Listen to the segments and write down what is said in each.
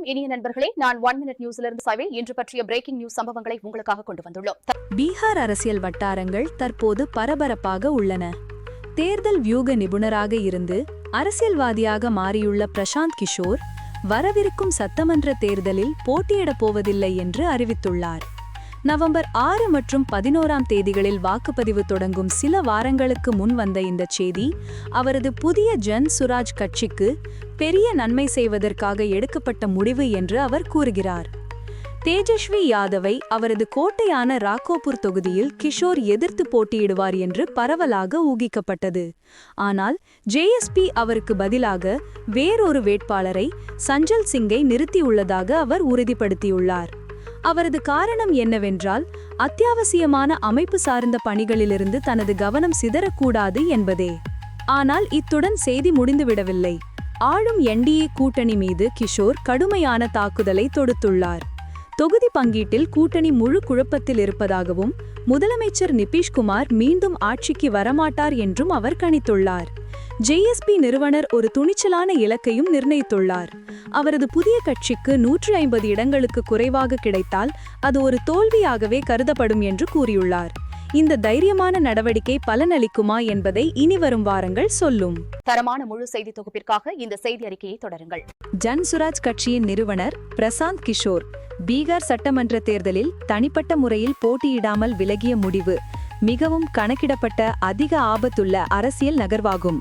வணக்கம். இனிய நண்பர்களே நான் ஒன் மினிட் நியூஸ்ல இருந்து இன்று பற்றிய பிரேக்கிங் நியூஸ் சம்பவங்களை உங்களுக்காக கொண்டு வந்துள்ளோம். பீகார் அரசியல் வட்டாரங்கள் தற்போது பரபரப்பாக உள்ளன. தேர்தல் வியூக நிபுணராக இருந்து அரசியல்வாதியாக மாறியுள்ள பிரசாந்த் கிஷோர் வரவிருக்கும் சட்டமன்ற தேர்தலில் போட்டியிடப் போவதில்லை என்று அறிவித்துள்ளார். நவம்பர் ஆறு மற்றும் பதினோராம் தேதிகளில் வாக்குப்பதிவு தொடங்கும் சில வாரங்களுக்கு முன் வந்த இந்த செய்தி அவரது புதிய ஜன் சுராஜ் கட்சிக்கு பெரிய நன்மை செய்வதற்காக எடுக்கப்பட்ட முடிவு என்று அவர் கூறுகிறார். தேஜஸ்வி யாதவை அவரது கோட்டையான ராக்கோபூர் தொகுதியில் கிஷோர் எதிர்த்து போட்டியிடுவார் என்று பரவலாக ஊகிக்கப்பட்டது. ஆனால் ஜேஎஸ்பி அவருக்கு பதிலாக வேறொரு வேட்பாளரை சஞ்சல் சிங்கை நிறுத்தியுள்ளதாக அவர் உறுதிப்படுத்தியுள்ளார். அவரது காரணம் என்னவென்றால் அத்தியாவசியமான அமைப்பு சார்ந்த பணிகளிலிருந்து தனது கவனம் சிதறக்கூடாது என்பதே. ஆனால் இத்துடன் செய்தி முடிந்துவிடவில்லை. ஆளும் என்டிஏ கூட்டணி மீது கிஷோர் கடுமையான தாக்குதலை தொடுத்துள்ளார். தொகுதி பங்கீட்டில் கூட்டணி முழு குழப்பத்தில் இருப்பதாகவும் முதலமைச்சர் நிதிஷ்குமார் மீண்டும் ஆட்சிக்கு வரமாட்டார் என்றும் அவர் கணித்துள்ளார். ஜேஎஸ்பி நிறுவனர் ஒரு துணிச்சலான இலக்கையும் நிர்ணயித்துள்ளார். அவரது புதிய கட்சிக்கு நூற்று ஐம்பது இடங்களுக்கு குறைவாக கிடைத்தால் அது ஒரு தோல்வியாகவே கருதப்படும் என்று கூறியுள்ளார். இந்த தைரியமான நடவடிக்கை பலனளிக்குமா என்பதை இனிவரும் வாரங்கள் சொல்லும். தரமான முழு செய்தி தொகுப்பிற்காக இந்த செய்தி அறிக்கையை தொடருங்கள். ஜன்சுராஜ் கட்சியின் நிறுவனர் பிரசாந்த் கிஷோர் பீகார் சட்டமன்ற தேர்தலில் தனிப்பட்ட முறையில் போட்டியிடாமல் விலகிய முடிவு மிகவும் கணக்கிடப்பட்ட அதிக ஆபத்துள்ள அரசியல் நகர்வாகும்.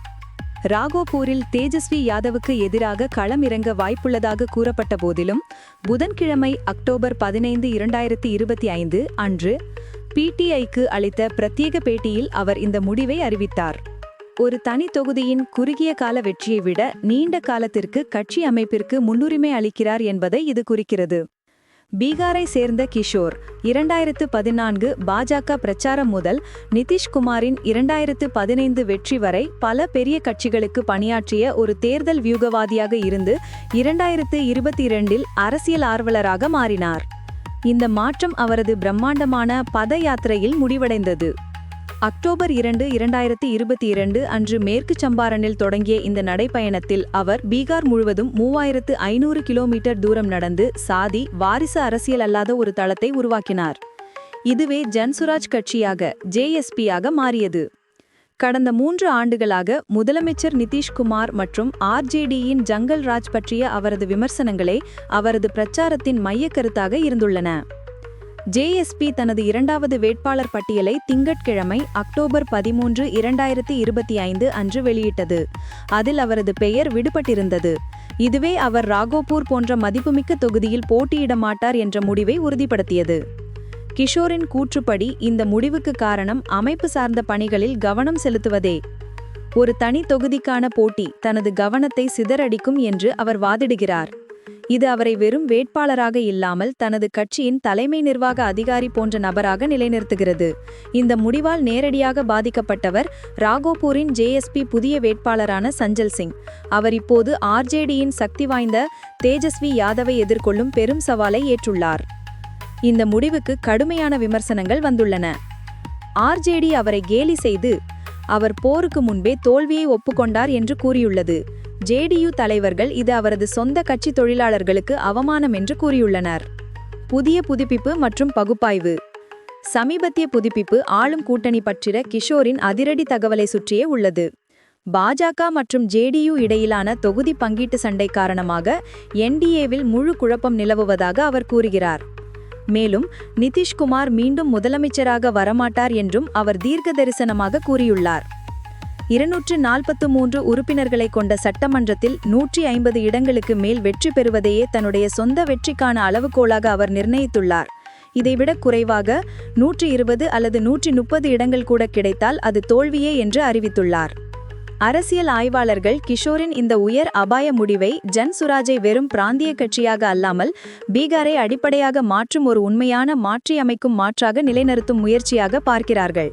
ராகோபூரில் தேஜஸ்வி யாதவுக்கு எதிராக களம் இறங்க வாய்ப்புள்ளதாக கூறப்பட்ட போதிலும் புதன்கிழமை அக்டோபர் பதினைந்து இரண்டாயிரத்தி இருபத்தி ஐந்து அன்று பிடிஐக்கு அளித்த பிரத்யேக பேட்டியில் அவர் இந்த முடிவை அறிவித்தார். ஒரு தனி தொகுதியின் குறுகிய கால வெற்றியை விட நீண்ட காலத்திற்கு கட்சி அமைப்பிற்கு முன்னுரிமை அளிக்கிறார் என்பதை இது குறிக்கிறது. பீகாரை சேர்ந்த கிஷோர் இரண்டாயிரத்து பதினான்கு பாஜக பிரச்சாரம் முதல் நிதிஷ்குமாரின் இரண்டாயிரத்து பதினைந்து வெற்றி வரை பல பெரிய கட்சிகளுக்கு பணியாற்றிய ஒரு தேர்தல் வியூகவாதியாக இருந்து இரண்டாயிரத்து இருபத்தி இரண்டில் அரசியல் ஆர்வலராக மாறினார். இந்த மாற்றம் அவரது பிரம்மாண்டமான பத யாத்திரையில் முடிவடைந்தது. அக்டோபர் இரண்டு இரண்டாயிரத்தி இருபத்தி இரண்டு அன்று மேற்கு சம்பாரனில் தொடங்கிய இந்த நடைப்பயணத்தில் அவர் பீகார் முழுவதும் மூவாயிரத்து ஐநூறு கிலோமீட்டர் தூரம் நடந்து சாதி வாரிசு அரசியல் அல்லாத ஒரு தளத்தை உருவாக்கினார். இதுவே ஜன்சுராஜ் கட்சியாக ஜேஎஸ்பியாக மாறியது. கடந்த மூன்று ஆண்டுகளாக முதலமைச்சர் நிதிஷ்குமார் மற்றும் ஆர்ஜேடியின் ஜங்கல் ராஜ் பற்றிய அவரது விமர்சனங்களே அவரது பிரச்சாரத்தின் மையக்கருத்தாக இருந்துள்ளன. ஜேஎஸ்பி தனது இரண்டாவது வேட்பாளர் பட்டியலை திங்கட்கிழமை அக்டோபர் பதிமூன்று இரண்டாயிரத்தி இருபத்தி ஐந்து அன்று வெளியிட்டது. அதில் அவரது பெயர் விடுபட்டிருந்தது. இதுவே அவர் ராகோபூர் போன்ற மதிப்புமிக்க தொகுதியில் போட்டியிட மாட்டார் என்ற முடிவை உறுதிப்படுத்தியது. கிஷோரின் கூற்றுப்படி இந்த முடிவுக்கு காரணம் அமைப்பு சார்ந்த பணிகளில் கவனம் செலுத்துவதே. ஒரு தனி தொகுதிக்கான போட்டி தனது கவனத்தை சிதறடிக்கும் என்று அவர் வாதிடுகிறார். இது அவரை வெறும் வேட்பாளராக இல்லாமல் தனது கட்சியின் தலைமை நிர்வாக அதிகாரி போன்ற நபராக நிலைநிறுத்துகிறது. இந்த முடிவால் நேரடியாக பாதிக்கப்பட்டவர் ராகோபூரின் ஜேஎஸ்பி புதிய வேட்பாளரான சஞ்சல் சிங். அவர் இப்போது ஆர்ஜேடியின் சக்தி வாய்ந்த தேஜஸ்வி யாதவை எதிர்கொள்ளும் பெரும் சவாலை ஏற்றுள்ளார். இந்த முடிவுக்கு கடுமையான விமர்சனங்கள் வந்துள்ளன. ஆர்ஜேடி அவரை கேலி செய்து அவர் போருக்கு முன்பே தோல்வியை ஒப்புக்கொண்டார் என்று கூறியுள்ளது. ஜேடியு தலைவர்கள் இது அவரது சொந்த கட்சி தொழிலாளர்களுக்கு அவமானம் என்று கூறியுள்ளனர். புதிய புதுப்பிப்பு மற்றும் பகுப்பாய்வு. சமீபத்திய புதுப்பிப்பு ஆளும் கூட்டணி பற்றிய கிஷோரின் அதிரடி தகவலை சுற்றியே உள்ளது. பாஜக மற்றும் ஜேடியு இடையிலான தொகுதி பங்கீட்டு சண்டை காரணமாக என்டிஏவில் முழு குழப்பம் நிலவுவதாக அவர் கூறுகிறார். மேலும் நிதிஷ்குமார் மீண்டும் முதலமைச்சராக வரமாட்டார் என்றும் அவர் தீர்க்க தரிசனமாக கூறியுள்ளார். இருநூற்று நாற்பத்து மூன்று உறுப்பினர்களை கொண்ட சட்டமன்றத்தில் நூற்றி ஐம்பது இடங்களுக்கு மேல் வெற்றி பெறுவதையே தன்னுடைய சொந்த வெற்றிக்கான அளவுகோலாக அவர் நிர்ணயித்துள்ளார். இதைவிட குறைவாக நூற்றி இருபது அல்லது நூற்றி முப்பது இடங்கள் கூட கிடைத்தால் அது தோல்வியே என்று அறிவித்துள்ளார். அரசியல் ஆய்வாளர்கள் கிஷோரின் இந்த உயர் அபாய முடிவை ஜன் சுராஜை வெறும் பிராந்திய கட்சியாக அல்லாமல் பீகாரை அடிப்படையாக மாற்றும் ஒரு உண்மையான மாற்றியமைக்கும் மாற்றாக நிலைநிறுத்தும் முயற்சியாக பார்க்கிறார்கள்.